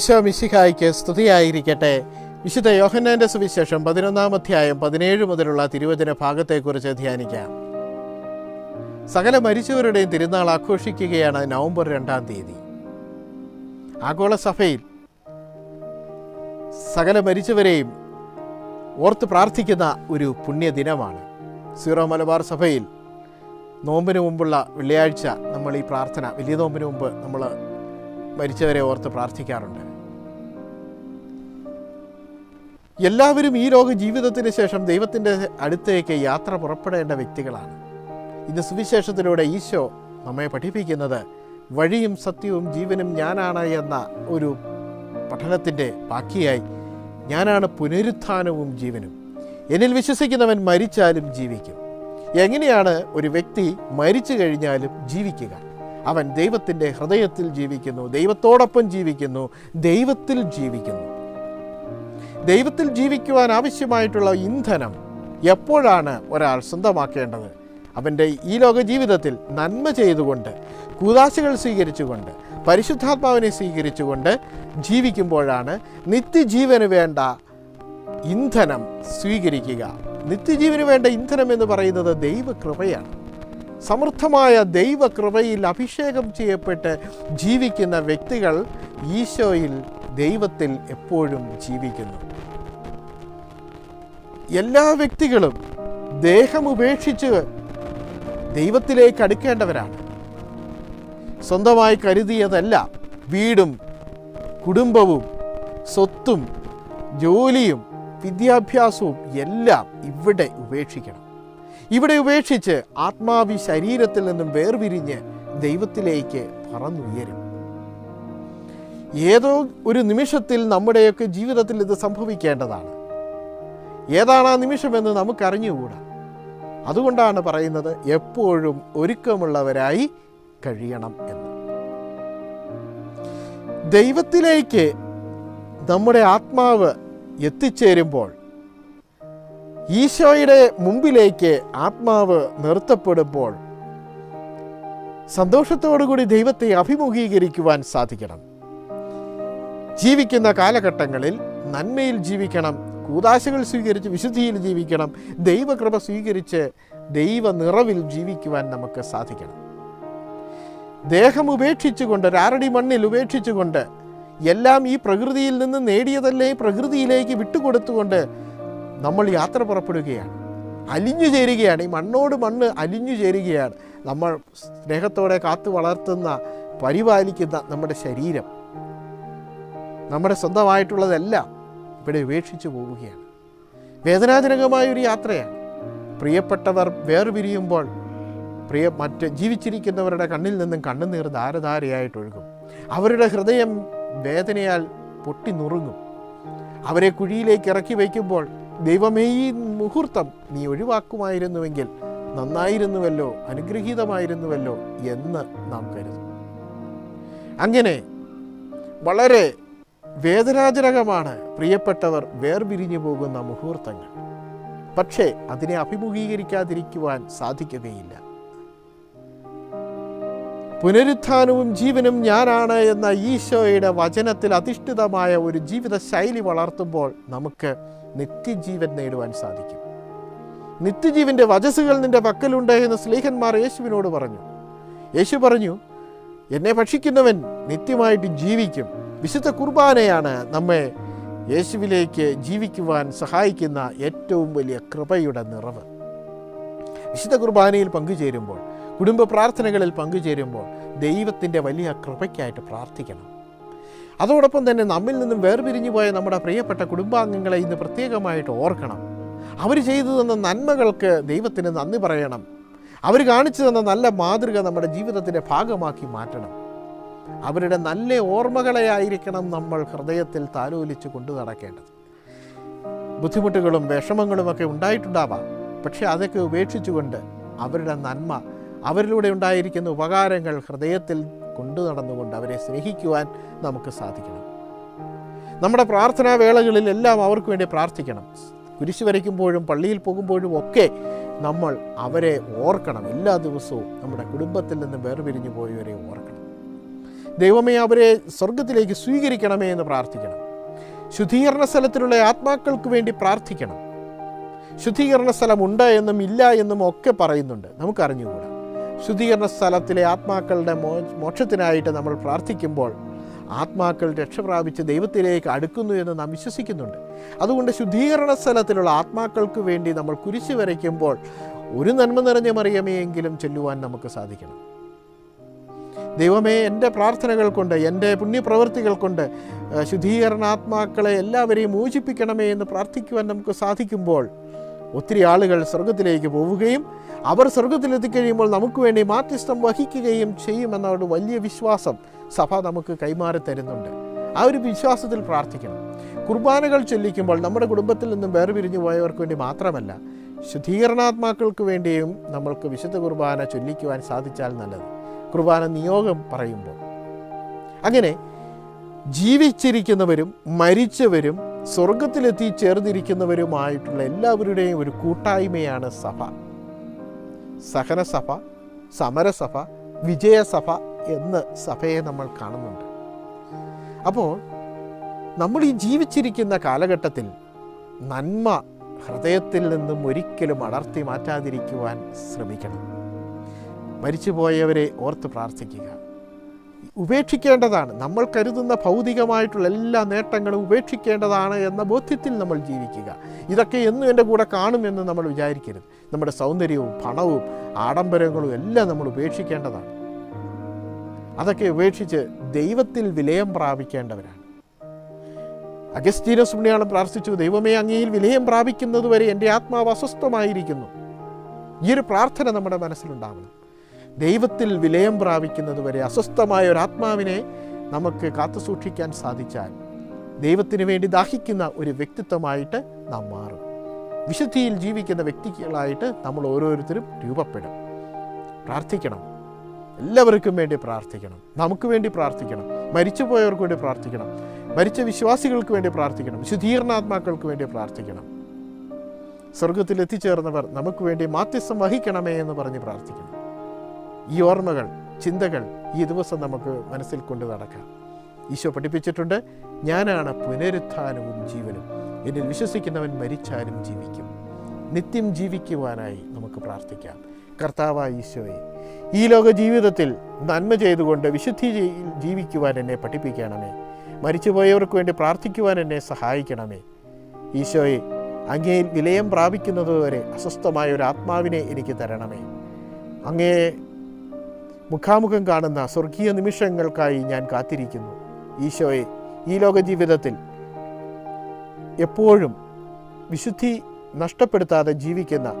ഈശോ മിശിഹായ്ക്ക് സ്തുതിയായിരിക്കട്ടെ. വിശുദ്ധ യോഹന്നാന്റെ സുവിശേഷം പതിനൊന്നാം അധ്യായം പതിനേഴ് മുതലുള്ള തിരുവചന ഭാഗത്തെക്കുറിച്ച് ധ്യാനിക്കാം. സകല മരിച്ചവരുടെയും തിരുനാൾ ആഘോഷിക്കുകയാണ് നവംബർ രണ്ടാം തീയതി. ആഗോള സഭയിൽ സകല മരിച്ചവരെയും ഓർത്ത് പ്രാർത്ഥിക്കുന്ന ഒരു പുണ്യദിനമാണ്. സീറോ മലബാർ സഭയിൽ നോമ്പിന് മുമ്പുള്ള വെള്ളിയാഴ്ച നമ്മൾ ഈ പ്രാർത്ഥന വലിയ നോമ്പിന് മുമ്പ് നമ്മൾ മരിച്ചവരെ ഓർത്ത് പ്രാർത്ഥിക്കാറുണ്ട്. എല്ലാവരും ഈ ലോക ജീവിതത്തിന് ശേഷം ദൈവത്തിന്റെ അടുത്തേക്ക് യാത്ര പുറപ്പെടേണ്ട വ്യക്തികളാണ്. ഇന്ന് സുവിശേഷത്തിലൂടെ ഈശോ നമ്മെ പഠിപ്പിക്കുന്നത് വഴിയും സത്യവും ജീവനും ഞാനാണ് എന്ന ഒരു പഠനത്തിന്റെ ബാക്കിയായി. ഞാനാണ് പുനരുത്ഥാനവും ജീവനും. എന്നിൽ വിശ്വസിക്കുന്നവൻ മരിച്ചാലും ജീവിക്കും. എങ്ങനെയാണ് ഒരു വ്യക്തി മരിച്ചു കഴിഞ്ഞാലും ജീവിക്കുക? അവൻ ദൈവത്തിന്റെ ഹൃദയത്തിൽ ജീവിക്കുന്നു ദൈവത്തോടൊപ്പം ജീവിക്കുന്നു ദൈവത്തിൽ ജീവിക്കുന്നു. ദൈവത്തിൽ ജീവിക്കുവാൻ ആവശ്യമായിട്ടുള്ള ഇന്ധനം എപ്പോഴാണ് ഒരാൾ സ്വന്തമാക്കേണ്ടത്? അവന്റെ ഈ ലോക ജീവിതത്തിൽ നന്മ ചെയ്തുകൊണ്ട് കൂതാശകൾ സ്വീകരിച്ചുകൊണ്ട് പരിശുദ്ധാത്മാവിനെ സ്വീകരിച്ചുകൊണ്ട് ജീവിക്കുമ്പോഴാണ് നിത്യജീവന് വേണ്ട ഇന്ധനം സ്വീകരിക്കുക. നിത്യജീവന് വേണ്ട ഇന്ധനം എന്ന് പറയുന്നത് ദൈവകൃപയാണ്. സമൃദ്ധമായ ദൈവകൃപയിൽ അഭിഷേകം ചെയ്യപ്പെട്ട് ജീവിക്കുന്ന വ്യക്തികൾ ഈശോയിൽ ദൈവത്തിൽ എപ്പോഴും ജീവിക്കുന്നു. എല്ലാ വ്യക്തികളും ദേഹം ഉപേക്ഷിച്ച് ദൈവത്തിലേക്ക് അടുക്കേണ്ടവരാണ്. സ്വന്തമായി കരുതിയതല്ല വീടും കുടുംബവും സ്വത്തും ജോലിയും വിദ്യാഭ്യാസവും എല്ലാം ഇവിടെ ഉപേക്ഷിക്കണം. ഇവിടെ ഉപേക്ഷിച്ച് ആത്മാവി ശരീരത്തിൽ നിന്നും വേർപിരിഞ്ഞ് ദൈവത്തിലേക്ക് പറന്നുയരും. ഏതോ ഒരു നിമിഷത്തിൽ നമ്മുടെയൊക്കെ ജീവിതത്തിൽ ഇത് സംഭവിക്കേണ്ടതാണ്. ഏതാണ് ആ നിമിഷമെന്ന് നമുക്കറിഞ്ഞുകൂടാ? അതുകൊണ്ടാണ് പറയുന്നത് എപ്പോഴും ഒരുക്കമുള്ളവരായി കഴിയണം എന്ന്. ദൈവത്തിലേക്ക് നമ്മുടെ ആത്മാവ് എത്തിച്ചേരുമ്പോൾ ഈശോയുടെ മുമ്പിലേക്ക് ആത്മാവ് നിർത്തപ്പെടുമ്പോൾ സന്തോഷത്തോടുകൂടി ദൈവത്തെ അഭിമുഖീകരിക്കുവാൻ സാധിക്കണം. ജീവിക്കുന്ന കാലഘട്ടങ്ങളിൽ നന്മയിൽ ജീവിക്കണം കൂതാശകൾ സ്വീകരിച്ച് വിശുദ്ധിയിൽ ജീവിക്കണം. ദൈവകൃപ സ്വീകരിച്ച് ദൈവ നിറവിൽ ജീവിക്കുവാൻ നമുക്ക് സാധിക്കണം. ദേഹം ഉപേക്ഷിച്ചുകൊണ്ട് ഒരാറടി മണ്ണിൽ ഉപേക്ഷിച്ചുകൊണ്ട് എല്ലാം ഈ പ്രകൃതിയിൽ നിന്ന് നേടിയതല്ലേ പ്രകൃതിയിലേക്ക് വിട്ടുകൊടുത്തുകൊണ്ട് നമ്മൾ യാത്ര പുറപ്പെടുകയാണ്. അലിഞ്ഞു ചേരുകയാണ്. ഈ മണ്ണോട് മണ്ണ് അലിഞ്ഞു ചേരുകയാണ്. നമ്മൾ സ്നേഹത്തോടെ കാത്തു വളർത്തുന്ന പരിപാലിക്കുന്ന നമ്മുടെ ശരീരം. നമ്മുടെ സ്വന്തമായിട്ടുള്ളതെല്ലാം ഇവിടെ ഉപേക്ഷിച്ചു പോവുകയാണ്. വേദനാജനകമായ ഒരു യാത്രയാണ്. പ്രിയപ്പെട്ടവർ വേർപിരിയുമ്പോൾ പ്രിയ മറ്റ് ജീവിച്ചിരിക്കുന്നവരുടെ കണ്ണിൽ നിന്നും കണ്ണുനീർ ധാരധാരയായിട്ടൊഴുകും. അവരുടെ ഹൃദയം വേദനയാൽ പൊട്ടി നുറുങ്ങും. അവരെ കുഴിയിലേക്ക് ഇറക്കി വയ്ക്കുമ്പോൾ ദൈവമേ ഈ മുഹൂർത്തം നീ ഒഴിവാക്കുമായിരുന്നുവെങ്കിൽ നന്നായിരുന്നുവല്ലോ അനുഗ്രഹീതമായിരുന്നുവല്ലോ എന്ന് നാം കരുതും. അങ്ങനെ വളരെ വേദനാജനകമാണ്. പ്രിയപ്പെട്ടവർ വേർപിരിഞ്ഞു പോകുന്ന മുഹൂർത്തങ്ങൾ. പക്ഷേ അതിനെ അഭിമുഖീകരിക്കാതിരിക്കുവാൻ സാധിക്കുകയില്ല. പുനരുത്ഥാനവും ജീവനും ഞാനാണ് എന്ന ഈശോയുടെ വചനത്തിൽ അധിഷ്ഠിതമായ ഒരു ജീവിത ശൈലി വളർത്തുമ്പോൾ നമുക്ക് നിത്യജീവൻ നേടുവാൻ സാധിക്കും. നിത്യജീവന്റെ വചസ്സുകൾ നിന്റെ പക്കലുണ്ട് എന്ന് സ്ലീഹന്മാർ യേശുവിനോട് പറഞ്ഞു. യേശു പറഞ്ഞു എന്നെ ഭക്ഷിക്കുന്നവൻ നിത്യമായിട്ട് ജീവിക്കും. വിശുദ്ധ കുർബാനയാണ് നമ്മെ യേശുവിലേക്ക് ജീവിക്കുവാൻ സഹായിക്കുന്ന ഏറ്റവും വലിയ കൃപയുടെ നിറവ്. വിശുദ്ധ കുർബാനയിൽ പങ്കുചേരുമ്പോൾ കുടുംബ പ്രാർത്ഥനകളിൽ പങ്കുചേരുമ്പോൾ ദൈവത്തിന്റെ വലിയ കൃപയ്ക്കായിട്ട് പ്രാർത്ഥിക്കണം. അതോടൊപ്പം തന്നെ നമ്മിൽ നിന്നും വേർപിരിഞ്ഞു പോയ നമ്മുടെ പ്രിയപ്പെട്ട കുടുംബാംഗങ്ങളെ ഇന്ന് പ്രത്യേകമായിട്ട് ഓർക്കണം. അവർ ചെയ്തു തന്ന നന്മകൾക്ക് ദൈവത്തിന് നന്ദി പറയണം. അവർ കാണിച്ചു തന്ന നല്ല മാതൃക നമ്മുടെ ജീവിതത്തിന്റെ ഭാഗമാക്കി മാറ്റണം. അവരുടെ നല്ല ഓർമ്മകളെയായിരിക്കണം നമ്മൾ ഹൃദയത്തിൽ താലോലിച്ച് കൊണ്ടു നടക്കേണ്ടത്. ബുദ്ധിമുട്ടുകളും വിഷമങ്ങളുമൊക്കെ ഉണ്ടായിട്ടുണ്ടാവാം. പക്ഷേ അതൊക്കെ ഉപേക്ഷിച്ചുകൊണ്ട് അവരുടെ നന്മ അവരിലൂടെ ഉണ്ടായിരിക്കുന്ന ഉപകാരങ്ങൾ ഹൃദയത്തിൽ കൊണ്ടു നടന്നുകൊണ്ട് അവരെ സ്നേഹിക്കുവാൻ നമുക്ക് സാധിക്കണം. നമ്മുടെ പ്രാർത്ഥനാ വേളകളിൽ എല്ലാം അവർക്ക് വേണ്ടി പ്രാർത്ഥിക്കണം. കുരിശ് വരയ്ക്കുമ്പോഴും പള്ളിയിൽ പോകുമ്പോഴും ഒക്കെ നമ്മൾ അവരെ ഓർക്കണം. എല്ലാ ദിവസവും നമ്മുടെ കുടുംബത്തിൽ നിന്ന് വേർപിരിഞ്ഞു പോയവരെ ഓർക്കണം. ദൈവമേ അവരെ സ്വർഗത്തിലേക്ക് സ്വീകരിക്കണമേ എന്ന് പ്രാർത്ഥിക്കണം. ശുദ്ധീകരണ സ്ഥലത്തിലുള്ള ആത്മാക്കൾക്ക് വേണ്ടി പ്രാർത്ഥിക്കണം. ശുദ്ധീകരണ സ്ഥലമുണ്ട് എന്നും ഇല്ല എന്നും ഒക്കെ പറയുന്നുണ്ട്. നമുക്കറിഞ്ഞുകൂടാ. ശുദ്ധീകരണ സ്ഥലത്തിലെ ആത്മാക്കളുടെ മോ മോക്ഷത്തിനായിട്ട് നമ്മൾ പ്രാർത്ഥിക്കുമ്പോൾ ആത്മാക്കൾ രക്ഷപ്രാപിച്ച് ദൈവത്തിലേക്ക് അടുക്കുന്നു എന്ന് നാം വിശ്വസിക്കുന്നുണ്ട്. അതുകൊണ്ട് ശുദ്ധീകരണ സ്ഥലത്തിലുള്ള ആത്മാക്കൾക്ക് വേണ്ടി നമ്മൾ കുരിശ് വരയ്ക്കുമ്പോൾ ഒരു നന്മ നിറഞ്ഞ മറിയമേയെങ്കിലും ചെല്ലുവാൻ നമുക്ക് സാധിക്കണം. ദൈവമേ എന്റെ പ്രാർത്ഥനകൾ കൊണ്ട് എന്റെ പുണ്യപ്രവൃത്തികൾ കൊണ്ട് ശുദ്ധീകരണാത്മാക്കളെ എല്ലാവരെയും മോചിപ്പിക്കണമേ എന്ന് പ്രാർത്ഥിക്കുവാൻ നമുക്ക് സാധിക്കുമ്പോൾ ഒത്തിരി ആളുകൾ സ്വർഗത്തിലേക്ക് പോവുകയും അവർ സ്വർഗത്തിലെത്തിക്കഴിയുമ്പോൾ നമുക്ക് വേണ്ടി മാധ്യസ്ഥം വഹിക്കുകയും ചെയ്യുമെന്ന ഒരു വലിയ വിശ്വാസം സഭ നമുക്ക് കൈമാറി തരുന്നുണ്ട്. ആ ഒരു വിശ്വാസത്തിൽ പ്രാർത്ഥിക്കണം. കുർബാനകൾ ചൊല്ലിക്കുമ്പോൾ നമ്മുടെ കുടുംബത്തിൽ നിന്നും വേർപിരിഞ്ഞു പോയവർക്ക് വേണ്ടി മാത്രമല്ല ശുദ്ധീകരണാത്മാക്കൾക്ക് വേണ്ടിയും നമ്മൾക്ക് വിശുദ്ധ കുർബാന ചൊല്ലിക്കുവാൻ സാധിച്ചാൽ നല്ലത്. കുർബാന നിയോഗം പറയുമ്പോൾ. അങ്ങനെ ജീവിച്ചിരിക്കുന്നവരും മരിച്ചവരും സ്വർഗത്തിലെത്തി ചേർന്നിരിക്കുന്നവരുമായിട്ടുള്ള എല്ലാവരുടെയും ഒരു കൂട്ടായ്മയാണ് സഭ. സഹനസഭ സമരസഭ വിജയസഭ എന്ന് സഭയെ നമ്മൾ കാണുന്നുണ്ട്. അപ്പോൾ നമ്മൾ ഈ ജീവിച്ചിരിക്കുന്ന കാലഘട്ടത്തിൽ നന്മ ഹൃദയത്തിൽ നിന്നും ഒരിക്കലും അടർത്തി മാറ്റാതിരിക്കുവാൻ ശ്രമിക്കണം. മരിച്ചുപോയവരെ ഓർത്ത് പ്രാർത്ഥിക്കുക. ഉപേക്ഷിക്കേണ്ടതാണ്. നമ്മൾ കരുതുന്ന ഭൗതികമായിട്ടുള്ള എല്ലാ നേട്ടങ്ങളും ഉപേക്ഷിക്കേണ്ടതാണ് എന്ന ബോധ്യത്തിൽ നമ്മൾ ജീവിക്കുക. ഇതൊക്കെ എന്നും എന്റെ കൂടെ കാണുമെന്ന് നമ്മൾ വിചാരിക്കരുത്. നമ്മുടെ സൗന്ദര്യവും പണവും ആഡംബരങ്ങളും എല്ലാം നമ്മൾ ഉപേക്ഷിക്കേണ്ടതാണ്. അതൊക്കെ ഉപേക്ഷിച്ച് ദൈവത്തിൽ വിലയം പ്രാപിക്കേണ്ടവരാണ്. അഗസ്റ്റീനസ് പുണ്യാളം പ്രാർത്ഥിച്ചു ദൈവമേ അങ്ങയിൽ വിലയം പ്രാപിക്കുന്നതുവരെ എന്റെ ആത്മാവ് അസ്വസ്ഥമായിരിക്കുന്നു. ഈ ഒരു പ്രാർത്ഥന നമ്മുടെ മനസ്സിലുണ്ടാവണം. ദൈവത്തിൽ വിലയം പ്രാപിക്കുന്നത് വരെ അസ്വസ്ഥമായ ഒരു ആത്മാവിനെ നമുക്ക് കാത്തു സൂക്ഷിക്കാൻ സാധിച്ചാൽ ദൈവത്തിന് വേണ്ടി ദാഹിക്കുന്ന ഒരു വ്യക്തിത്വമായിട്ട് നാം മാറും. വിശുദ്ധിയിൽ ജീവിക്കുന്ന വ്യക്തികളായിട്ട് നമ്മൾ ഓരോരുത്തരും രൂപപ്പെടും. പ്രാർത്ഥിക്കണം. എല്ലാവർക്കും വേണ്ടി പ്രാർത്ഥിക്കണം. നമുക്ക് വേണ്ടി പ്രാർത്ഥിക്കണം. മരിച്ചുപോയവർക്ക് വേണ്ടി പ്രാർത്ഥിക്കണം. മരിച്ച വിശ്വാസികൾക്ക് വേണ്ടി പ്രാർത്ഥിക്കണം. ശുദ്ധീകരണാത്മാക്കൾക്ക് വേണ്ടി പ്രാർത്ഥിക്കണം. സ്വർഗത്തിൽ എത്തിച്ചേർന്നവർ നമുക്ക് വേണ്ടി മാധ്യസ്ഥം വഹിക്കണമേ എന്ന് പറഞ്ഞ് പ്രാർത്ഥിക്കണം. ഈ ഓർമ്മകൾ ചിന്തകൾ ഈ ദിവസം നമുക്ക് മനസ്സിൽ കൊണ്ട് നടക്കാം. ഈശോ പഠിപ്പിച്ചിട്ടുണ്ട് ഞാനാണ് പുനരുത്ഥാനവും ജീവനും. എന്നിൽ വിശ്വസിക്കുന്നവൻ മരിച്ചാലും ജീവിക്കും. നിത്യം ജീവിക്കുവാനായി നമുക്ക് പ്രാർത്ഥിക്കാം. കർത്താവായ ഈശോയെ ഈ ലോക ജീവിതത്തിൽ നന്മ ചെയ്തുകൊണ്ട് വിശുദ്ധി ജീവിക്കുവാൻ എന്നെ പഠിപ്പിക്കണമേ. മരിച്ചുപോയവർക്ക് വേണ്ടി പ്രാർത്ഥിക്കുവാൻ എന്നെ സഹായിക്കണമേ. ഈശോയെ അങ്ങയിൽ വിലയം പ്രാപിക്കുന്നതുവരെ അസ്വസ്ഥമായ ഒരു ആത്മാവിനെ എനിക്ക് തരണമേ. അങ്ങേ മുഖാമുഖം കാണുന്ന സ്വർഗീയ നിമിഷങ്ങൾക്കായി ഞാൻ കാത്തിരിക്കുന്നു. ഈശോയെ ഈ ലോക ജീവിതത്തിൽ എപ്പോഴും വിശുദ്ധി നഷ്ടപ്പെടുത്താതെ ജീവിക്കുന്ന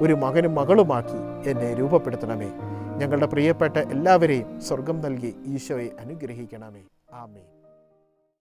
ഒരു മകനും മകളുമാക്കി എന്നെ രൂപപ്പെടുത്തണമേ. ഞങ്ങളുടെ പ്രിയപ്പെട്ട എല്ലാവരെയും സ്വർഗം നൽകി ഈശോയെ അനുഗ്രഹിക്കണമേ. ആമേ